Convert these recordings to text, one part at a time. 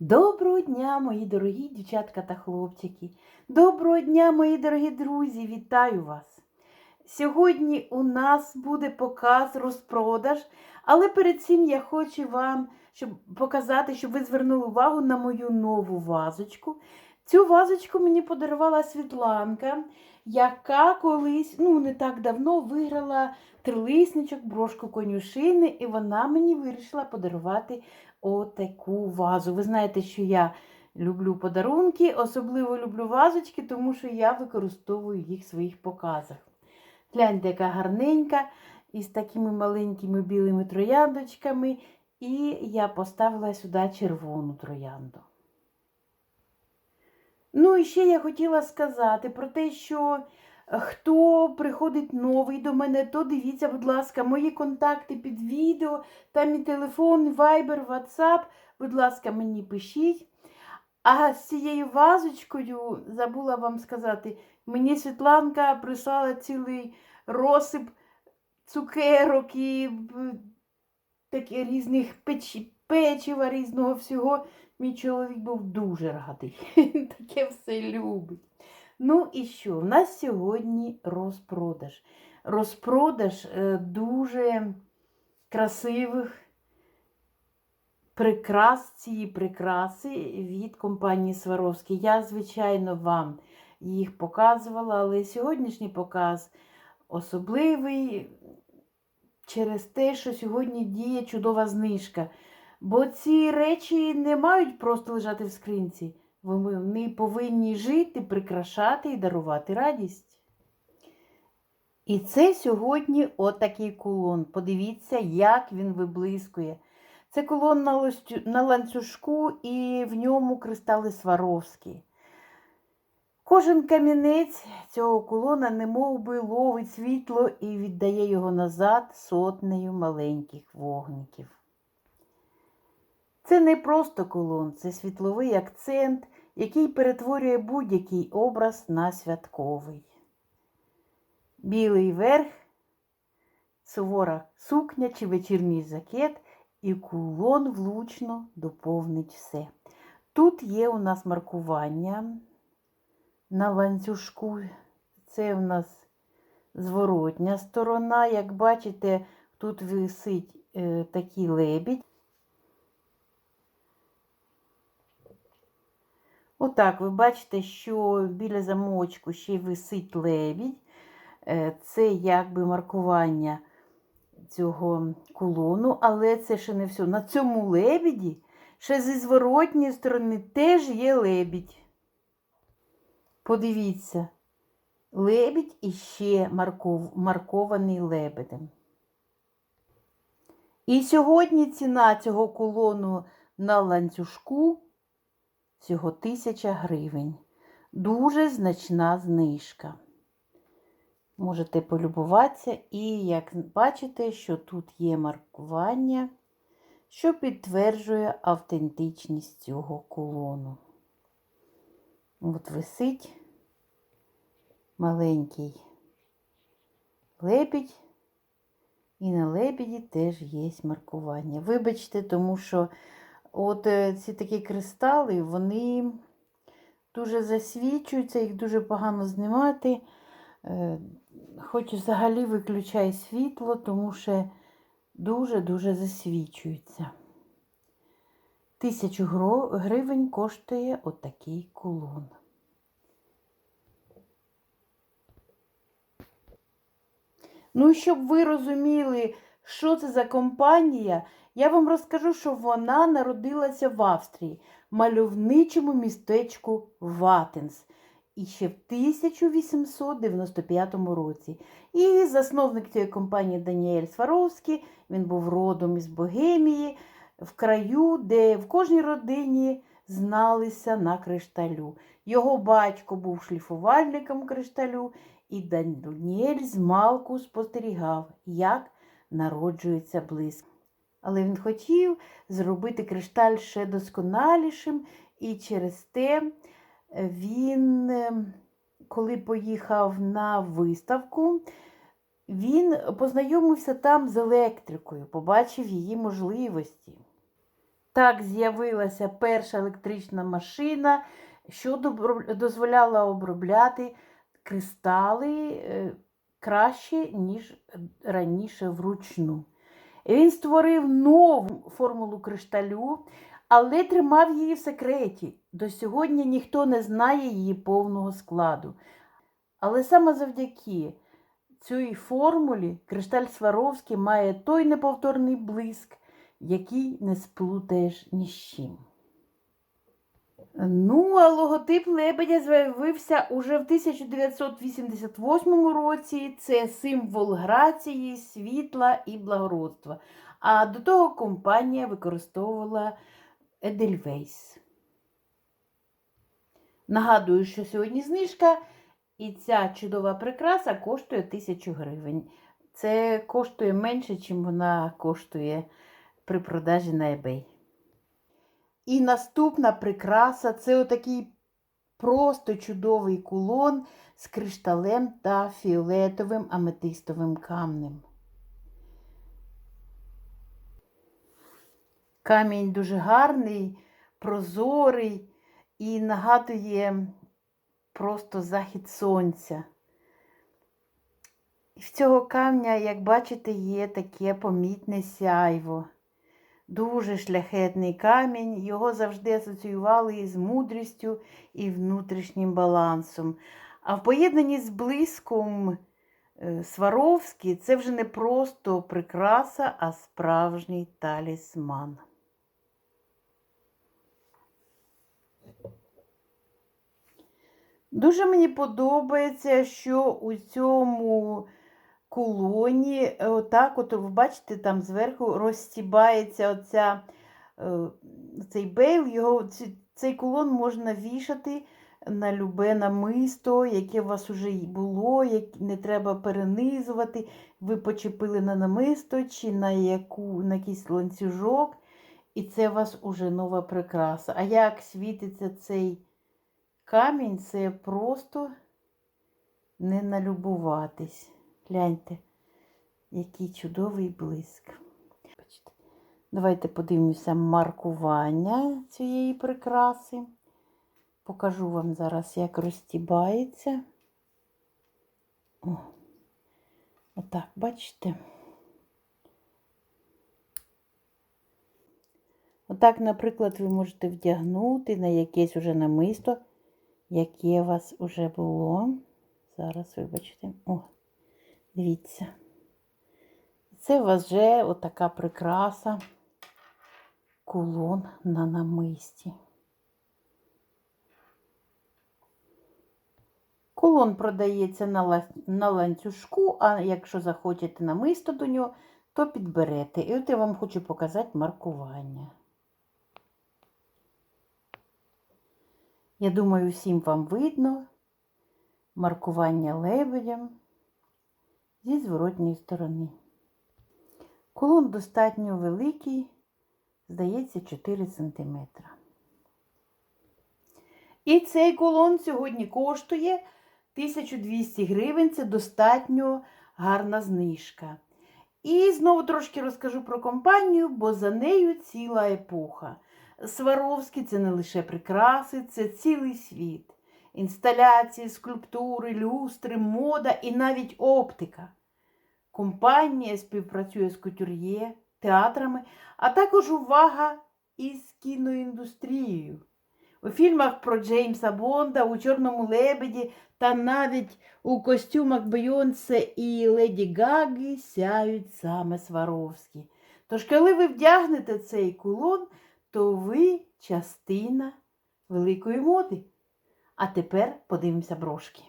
Доброго дня, мої дорогі дівчатка та хлопчики. Доброго дня, мої дорогі друзі! Вітаю вас! Сьогодні у нас буде показ розпродаж, але перед цим я хочу вам щоб показати, щоб ви звернули увагу на мою нову вазочку. Цю вазочку мені подарувала Світланка, яка колись, ну не так давно, виграла трилисничок, брошку конюшини, і вона мені вирішила подарувати отаку вазу. Ви знаєте, що я люблю подарунки, особливо люблю вазочки, тому що я використовую їх в своїх показах. Гляньте, яка гарненька, із такими маленькими білими трояндочками, і я поставила сюди червону троянду. Ну і ще я хотіла сказати про те, що хто приходить новий до мене, то дивіться, будь ласка, мої контакти під відео, там і телефон, вайбер, ватсап. Будь ласка, мені пишіть. А з цією вазочкою, забула вам сказати, мені Світланка прислала цілий розсип цукерок і такі різних печ... печива різного всього. Мій чоловік був дуже радий. Він таке все любить. Ну і що? В нас сьогодні розпродаж. Розпродаж е, дуже красивих прикрас, цієї прикраси від компанії Сваровський. Я, звичайно, вам їх показувала, але сьогоднішній показ особливий через те, що сьогодні діє чудова знижка. Бо ці речі не мають просто лежати в скринці. Вони повинні жити, прикрашати і дарувати радість. І це сьогодні отакий кулон. Подивіться, як він виблискує. Це кулон на, ланцюжку і в ньому кристали Сваровські. Кожен камінець цього кулона немов би ловить світло і віддає його назад сотнею маленьких вогників. Це не просто колон, це світловий акцент, який перетворює будь-який образ на святковий. Білий верх, сувора сукня чи вечірній жакет, і кулон влучно доповнить все. Тут є у нас маркування на ланцюжку. Це у нас зворотня сторона. Як бачите, тут висить е, такий лебідь. Отак, ви бачите, що біля замочку ще висить лебідь. Е, Це якби маркування цього кулону, але це ще не все. На цьому лебіді ще зі зворотньої сторони теж є лебідь. Подивіться, лебідь і ще марков, маркований лебедем. І сьогодні ціна цього кулону на ланцюжку всього 1000 гривень. Дуже значна знижка. Можете полюбуватися, і як бачите, що тут є маркування, що підтверджує автентичність цього кулону. От висить маленький лебідь, і на лебіді теж є маркування. Вибачте, тому що от е, ці такі кристали, вони дуже засвічуються, їх дуже погано знімати. Е, Хоч взагалі виключай світло, тому що дуже-дуже засвічується. Тисячу гривень коштує отакий кулон. Ну, щоб ви розуміли, що це за компанія, я вам розкажу, що вона народилася в Австрії, мальовничому містечку Ватенс. І ще в 1895 році. І засновник цієї компанії Даніель Сваровський, він був родом із Богемії, в краю, де в кожній родині зналися на кришталю. Його батько був шліфувальником кришталю, і Даніель з малку спостерігав, як народжується блиск. Але він хотів зробити кришталь ще досконалішим, і через те він, коли поїхав на виставку, він познайомився там з електрикою, побачив її можливості. Так з'явилася перша електрична машина, що дозволяла обробляти кристали е, краще, ніж раніше вручну. Він створив нову формулу кришталю, але тримав її в секреті. До сьогодні ніхто не знає її повного складу. Але саме завдяки цій формулі кришталь Сваровський має той неповторний блиск, який не сплутаєш ні з чим. Ну, а логотип лебедя з'явився уже в 1988 році. Це символ грації, світла і благородства. А до того компанія використовувала Едельвейс. Нагадую, що сьогодні знижка, і ця чудова прикраса коштує 1000 гривень. Це коштує менше, ніж вона коштує при продажі на eBay. І наступна прикраса це отакий просто чудовий кулон з кришталем та фіолетовим аметистовим камнем. Камінь дуже гарний, прозорий і нагадує просто захід сонця. І в цього камня, як бачите, є таке помітне сяйво. Дуже шляхетний камінь, його завжди асоціювали із мудрістю і внутрішнім балансом. А в поєднанні з блиском е, Сваровський це вже не просто прикраса, а справжній талісман. Дуже мені подобається, що у цьому кулоні, е, отак, от ви бачите, там зверху розстібається оця, е, цей бейл, його, цей кулон можна вішати на любе намисто, яке у вас уже було, як не треба перенизувати. Ви почепили на намисто чи на, яку, на якийсь ланцюжок, і це у вас уже нова прикраса. А як світиться цей камінь, це просто не налюбуватись. Гляньте, який чудовий блиск. Давайте подивимося маркування цієї прикраси. Покажу вам зараз, як розтібається. Отак, бачите? Отак, наприклад, ви можете вдягнути на якесь уже намисто, яке у вас уже було. Зараз, вибачте. О, дивіться. Це у вас вже отака прикраса, кулон на намисті. Кулон продається на, ланцюжку, а якщо захочете намисто до нього, то підберете. І от я вам хочу показати маркування. Я думаю, всім вам видно маркування лебедям зі зворотньої сторони. Кулон достатньо великий, здається, 4 см. І цей кулон сьогодні коштує 1200 гривень. Це достатньо гарна знижка. І знову трошки розкажу про компанію, бо за нею ціла епоха. Сваровський це не лише прикраси, це цілий світ. Інсталяції, скульптури, люстри, мода і навіть оптика. Компанія співпрацює з кутюр'є, театрами, а також увага із кіноіндустрією. У фільмах про Джеймса Бонда, у Чорному лебеді та навіть у костюмах Бейонсе і Леді Гаги сяють саме Сваровські. Тож, коли ви вдягнете цей кулон, то ви частина великої моди. А тепер подивимося брошки.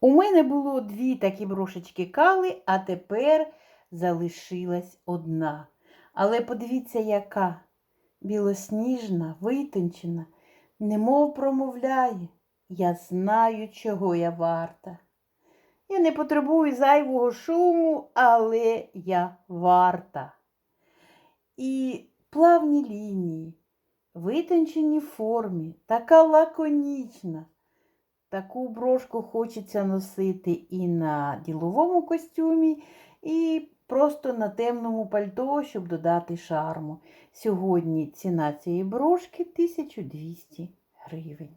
У мене було дві такі брошечки кали, а тепер залишилась одна. Але подивіться, яка білосніжна, витончена, немов промовляє. Я знаю, чого я варта. Я не потребую зайвого шуму, але я варта. І плавні лінії, витончені формі, така лаконічна. Таку брошку хочеться носити і на діловому костюмі, і просто на темному пальто, щоб додати шарму. Сьогодні ціна цієї брошки 1200 гривень.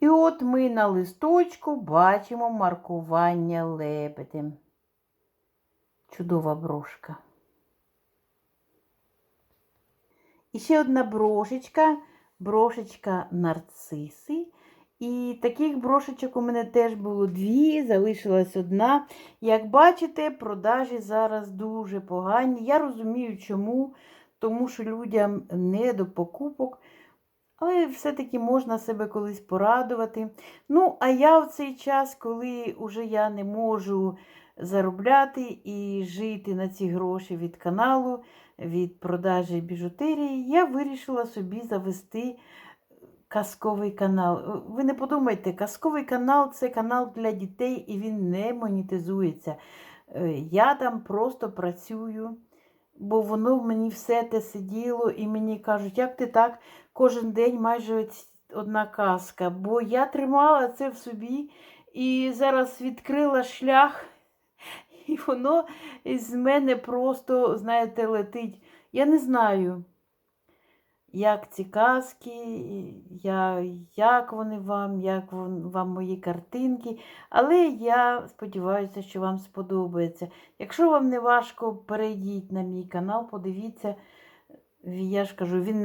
І от ми на листочку бачимо маркування лебедем. Чудова брошка. І ще одна брошечка, брошечка нарциси. І таких брошечок у мене теж було дві, залишилась одна. Як бачите, продажі зараз дуже погані. Я розумію, чому, тому що людям не до покупок. Але все-таки можна себе колись порадувати. Ну, а я в цей час, коли вже я не можу заробляти і жити на ці гроші від каналу, від продажі біжутерії, я вирішила собі завести казковий канал. Ви не подумайте, казковий канал це канал для дітей і він не монетизується. Е, Я там просто працюю, бо воно в мені все те сиділо, і мені кажуть, як ти так кожен день майже одна казка. Бо я тримала це в собі і зараз відкрила шлях, і воно з мене просто, знаєте, летить. Я не знаю як ці казки, я, як вони вам, як вам мої картинки. Але я сподіваюся, що вам сподобається. Якщо вам не важко, перейдіть на мій канал, подивіться. Я ж кажу, він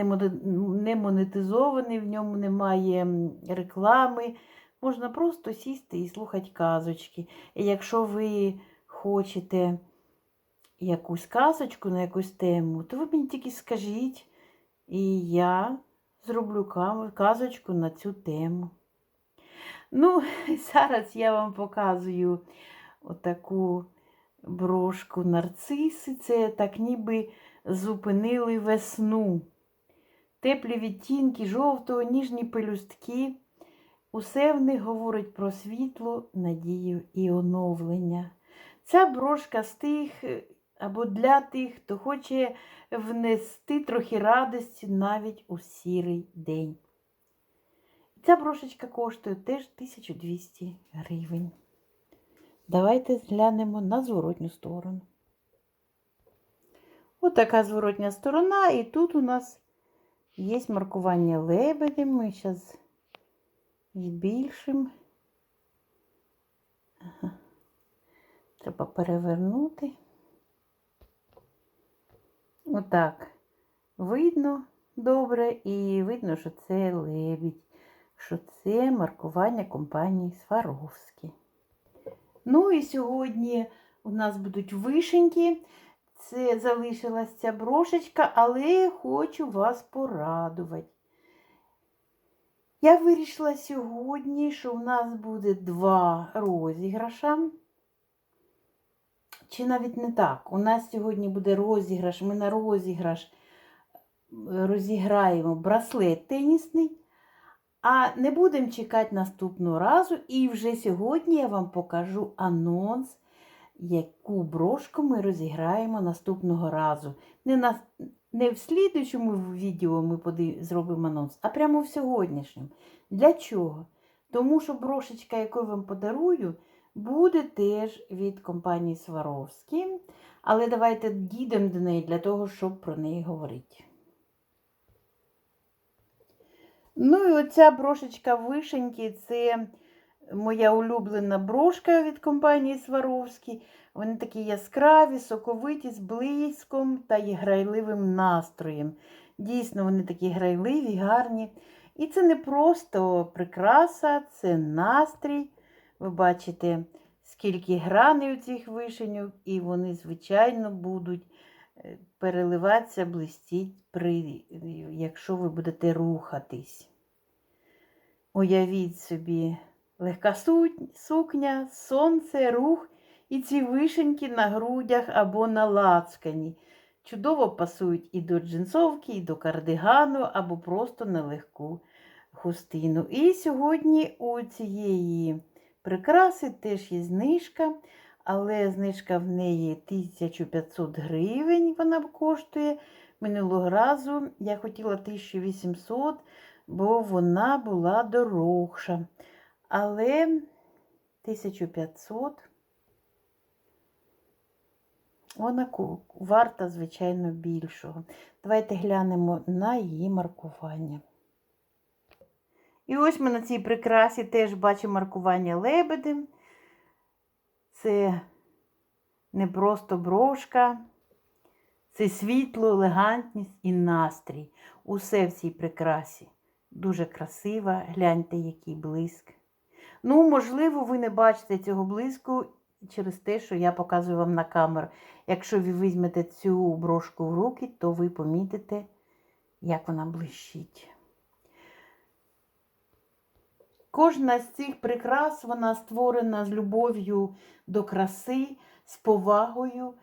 не монетизований, в ньому немає реклами. Можна просто сісти і слухати казочки. І якщо ви хочете якусь казочку на якусь тему, то ви мені тільки скажіть. І я зроблю казочку на цю тему. Ну, зараз я вам показую отаку брошку нарциси. Це так ніби зупинили весну. Теплі відтінки жовтого, ніжні пелюстки. Усе в них говорить про світло, надію і оновлення. Ця брошка з тих, е, або для тих, хто хоче внести трохи радості навіть у сірий день. Ця брошечка коштує теж 1200 гривень. Давайте зглянемо на зворотню сторону. Ось така зворотня сторона, і тут у нас є маркування лебедем. Ми зараз збільшимо. Треба перевернути. Отак. Видно добре і видно, що це лебідь, що це маркування компанії Сваровські. Ну і сьогодні у нас будуть вишеньки. Це залишилась ця брошечка, але хочу вас порадувати. Я вирішила сьогодні, що в нас буде два розіграша. Чи навіть не так. У нас сьогодні буде розіграш. Ми на розіграш е, розіграємо браслет тенісний. А не будемо чекати наступного разу. І вже сьогодні я вам покажу анонс, яку брошку ми розіграємо наступного разу. Не, на, не в слідуючому відео ми поди- зробимо анонс, а прямо в сьогоднішньому. Для чого? Тому що брошечка, яку я вам подарую, буде теж від компанії Сваровські. Але давайте дійдемо до неї для того, щоб про неї говорити. Ну і оця брошечка вишеньки це моя улюблена брошка від компанії Сваровські. Вони такі яскраві, соковиті, з блиском та грайливим настроєм. Дійсно, вони такі грайливі, гарні. І це не просто прикраса, це настрій. Ви бачите, скільки граней у цих вишеньок, і вони, звичайно, будуть е, переливатися, блистіть, при, якщо ви будете рухатись. Уявіть собі, легка сукня, сонце, рух і ці вишеньки на грудях або на лацкані. Чудово пасують і до джинсовки, і до кардигану, або просто на легку хустину. І сьогодні у цієї прикраси теж є знижка, але знижка в неї 1500 гривень вона коштує. Минулого разу я хотіла 1800, бо вона була дорогша. Але 1500 Вона варта, звичайно, більшого. Давайте глянемо на її маркування. І ось ми на цій прикрасі теж бачимо маркування лебедем. Це не просто брошка, це світло, елегантність і настрій. Усе в цій прикрасі. Дуже красива. Гляньте, який блиск. Ну, можливо, ви не бачите цього блиску через те, що я показую вам на камеру. Якщо ви візьмете цю брошку в руки, то ви помітите, як вона блищить. Кожна з цих прикрас вона створена з любов'ю до краси, з повагою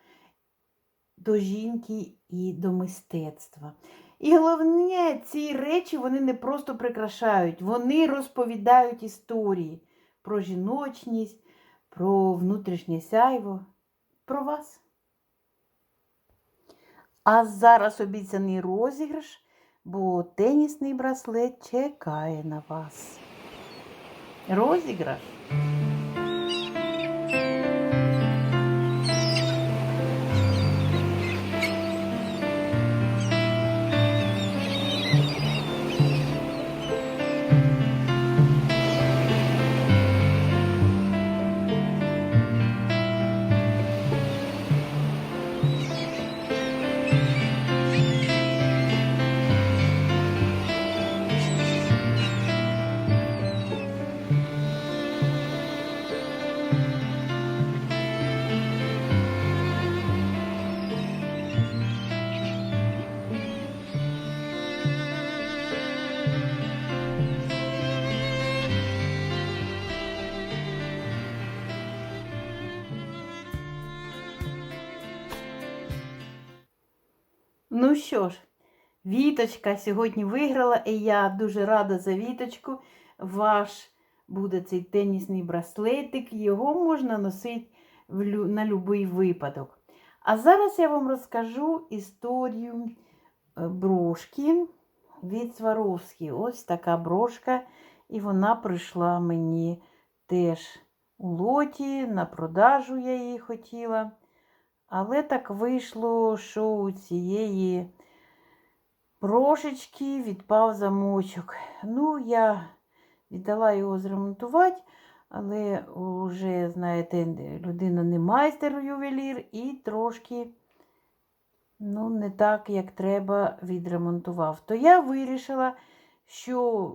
до жінки і до мистецтва. І головне, ці речі вони не просто прикрашають, вони розповідають історії про жіночність, про внутрішнє сяйво, про вас. А зараз обіцяний розіграш, бо тенісний браслет чекає на вас. Розіграш. Ну що ж, Віточка сьогодні виграла, і я дуже рада за Віточку. Ваш буде цей тенісний браслетик, його можна носити на будь-який випадок. А зараз я вам розкажу історію е, брошки від Сваровської. Ось така брошка, і вона прийшла мені теж у лоті, на продажу я її хотіла. Але так вийшло, що у цієї брошечки відпав замочок. Ну, я віддала його зремонтувати, але вже, знаєте, людина не майстер ювелір і трошки ну, не так, як треба, відремонтував. То я вирішила, що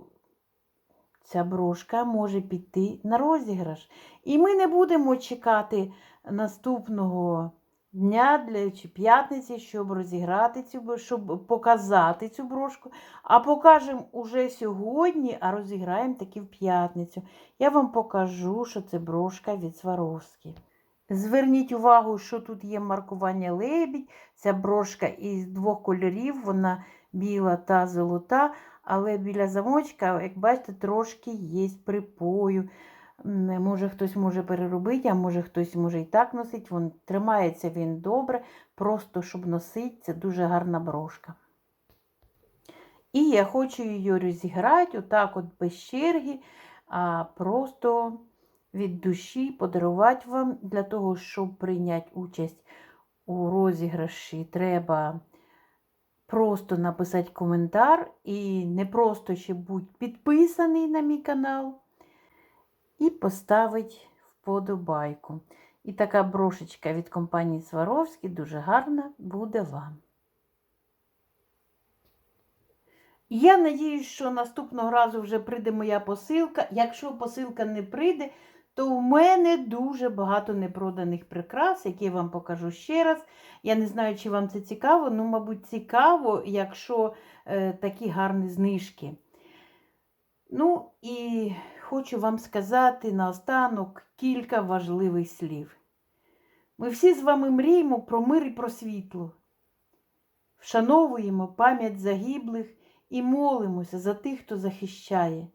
ця брошка може піти на розіграш. І ми не будемо чекати наступного дня для чи п'ятниці, щоб розіграти цю, щоб показати цю брошку. А покажемо уже сьогодні, а розіграємо таки в п'ятницю. Я вам покажу, що це брошка від Сваровські. Зверніть увагу, що тут є маркування лебідь. Ця брошка із двох кольорів, вона біла та золота, але біля замочка, як бачите, трошки є припою. Може, хтось може переробити, а може хтось може і так носить. Він, тримається він добре, просто щоб носити, це дуже гарна брошка. І я хочу її розіграти отак от без черги, а просто від душі подарувати вам для того, щоб прийняти участь у розіграші, треба просто написати коментар і не просто ще будь підписаний на мій канал і поставить вподобайку. І така брошечка від компанії Сваровські дуже гарна буде вам. Я надіюсь, що наступного разу вже прийде моя посилка. Якщо посилка не прийде, то у мене дуже багато непроданих прикрас, які я вам покажу ще раз. Я не знаю, чи вам це цікаво, ну, мабуть, цікаво, якщо е, такі гарні знижки. Ну і хочу вам сказати наостанок кілька важливих слів. Ми всі з вами мріємо про мир і про світло. Вшановуємо пам'ять загиблих і молимося за тих, хто захищає.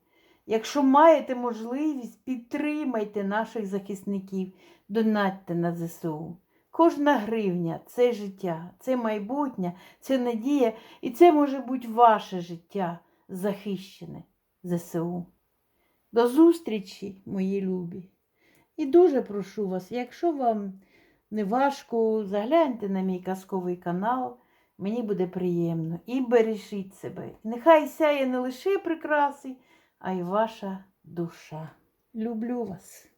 Якщо маєте можливість, підтримайте наших захисників, донатьте на ЗСУ. Кожна гривня це життя, це майбутнє, це надія, і це може бути ваше життя захищене ЗСУ. До зустрічі, мої любі. І дуже прошу вас, якщо вам не важко, загляньте на мій казковий канал. Мені буде приємно. І бережіть себе. Нехай сяє не лише прикраси, а й ваша душа. Люблю вас.